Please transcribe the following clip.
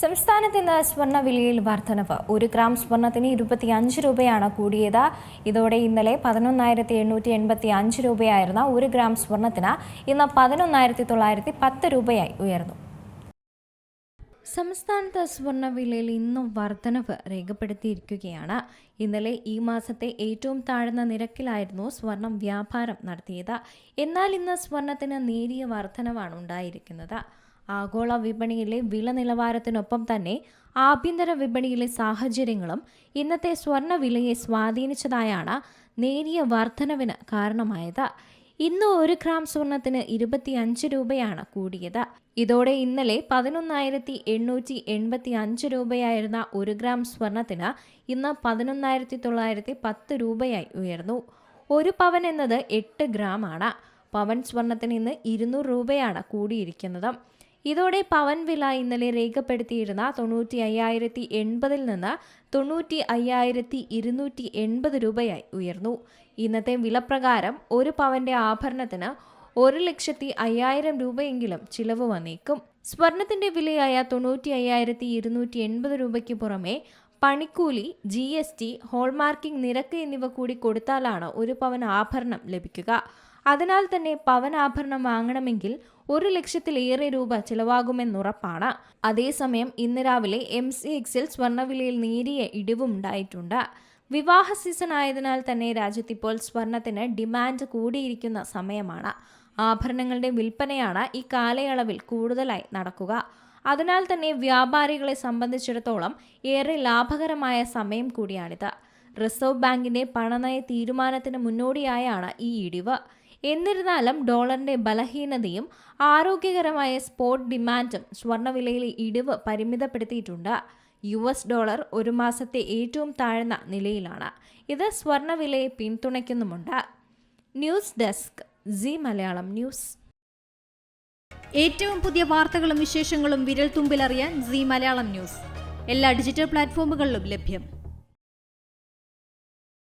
സംസ്ഥാനത്ത് ഇന്ന് സ്വർണവിലയിൽ വർധനവ്. ഒരു ഗ്രാം സ്വർണത്തിന് ഇരുപത്തിയഞ്ച് രൂപയാണ് കൂടിയത്. ഇതോടെ ഇന്നലെ പതിനൊന്നായിരത്തി എണ്ണൂറ്റി എൺപത്തി അഞ്ച് രൂപയായിരുന്ന ഒരു ഗ്രാം സ്വർണത്തിന് ഇന്ന് പതിനൊന്നായിരത്തി തൊള്ളായിരത്തി പത്ത് രൂപയായി ഉയർന്നു. സംസ്ഥാനത്ത് സ്വർണവിലയിൽ ഇന്നും വർധനവ് രേഖപ്പെടുത്തിയിരിക്കുകയാണ്. ഇന്നലെ ഈ മാസത്തെ ഏറ്റവും താഴ്ന്ന നിരക്കിലായിരുന്നു സ്വർണം വ്യാപാരം നടത്തിയത്. എന്നാൽ ഇന്ന് സ്വർണത്തിന് നേരിയ വർധനവാണ് ഉണ്ടായിരിക്കുന്നത്. ആഗോള വിപണിയിലെ വില നിലവാരത്തിനൊപ്പം തന്നെ ആഭ്യന്തര വിപണിയിലെ സാഹചര്യങ്ങളും ഇന്നത്തെ സ്വർണ വിലയെ സ്വാധീനിച്ചതായാണ് നേരിയ വർധനവിന് കാരണമായത്. ഇന്ന് ഒരു ഗ്രാം സ്വർണത്തിന് ഇരുപത്തിയഞ്ച് രൂപയാണ് കൂടിയത്. ഇതോടെ ഇന്നലെ പതിനൊന്നായിരത്തി എണ്ണൂറ്റി എൺപത്തി അഞ്ച് രൂപയായിരുന്ന ഒരു ഗ്രാം സ്വർണത്തിന് ഇന്ന് പതിനൊന്നായിരത്തി തൊള്ളായിരത്തി പത്ത് രൂപയായി ഉയർന്നു. ഒരു പവൻ എന്നത് എട്ട് ഗ്രാം ആണ് പവൻ സ്വർണത്തിന് ഇന്ന് ഇരുന്നൂറ് രൂപയാണ് കൂടിയിരിക്കുന്നത്. ഇതോടെ പവൻ വില ഇന്നലെ രേഖപ്പെടുത്തിയിരുന്ന തൊണ്ണൂറ്റി അയ്യായിരത്തി എൺപതിൽ നിന്ന് തൊണ്ണൂറ്റി അയ്യായിരത്തി ഇരുന്നൂറ്റി എൺപത് രൂപയായി ഉയർന്നു. ഇന്നത്തെ വിലപ്രകാരം ഒരു പവന്റെ ആഭരണത്തിന് ഒരു ലക്ഷത്തി അയ്യായിരം രൂപയെങ്കിലും ചിലവ് വന്നേക്കും. സ്വർണത്തിന്റെ വിലയായ തൊണ്ണൂറ്റി അയ്യായിരത്തി ഇരുന്നൂറ്റി എൺപത് രൂപയ്ക്ക് പുറമെ പണിക്കൂലി ജി എസ് ടി ഹോൾമാർക്കിംഗ് നിരക്ക് എന്നിവ കൂടി കൊടുത്താലാണ് ഒരു പവൻ ആഭരണം ലഭിക്കുക. അതിനാൽ തന്നെ പവനാഭരണം വാങ്ങണമെങ്കിൽ ഒരു ലക്ഷത്തിലേറെ രൂപ ചിലവാകുമെന്നുറപ്പാണ് അതേസമയം ഇന്ന് രാവിലെ എം സി എക്സിൽ സ്വർണവിലയിൽ നേരിയ ഇടിവുണ്ടായിട്ടുണ്ട് വിവാഹ സീസൺ ആയതിനാൽ തന്നെ രാജ്യത്തിപ്പോൾ സ്വർണത്തിന് ഡിമാൻഡ് കൂടിയിരിക്കുന്ന സമയമാണ്. ആഭരണങ്ങളുടെ വിൽപ്പനയാണ് ഈ കാലയളവിൽ കൂടുതലായി നടക്കുക. അതിനാൽ തന്നെ വ്യാപാരികളെ സംബന്ധിച്ചിടത്തോളം ഏറെ ലാഭകരമായ സമയം കൂടിയാണിത്. റിസർവ് ബാങ്കിന്റെ പണനയ തീരുമാനത്തിന് മുന്നോടിയായാണ് ഈ ഇടിവ്. എന്നിരുന്നാലും ഡോളറിന്റെ ബലഹീനതയും ആരോഗ്യകരമായ സ്പോട്ട് ഡിമാൻഡും സ്വർണവിലയിലെ ഇടിവ് പരിമിതപ്പെടുത്തിയിട്ടുണ്ട്. യു എസ് ഡോളർ ഒരു മാസത്തെ ഏറ്റവും താഴ്ന്ന നിലയിലാണ്. ഇത് സ്വർണവിലയെ പിന്തുണയ്ക്കുന്നുമുണ്ട്. News desk Zee Malayalam news. ഏറ്റവും പുതിയ വാർത്തകളും വിശേഷങ്ങളും വിരൽ തുമ്പിലറിയാൻ സി മലയാളം ന്യൂസ്. എല്ലാ ഡിജിറ്റൽ പ്ലാറ്റ്ഫോമുകളിലും ലഭ്യം.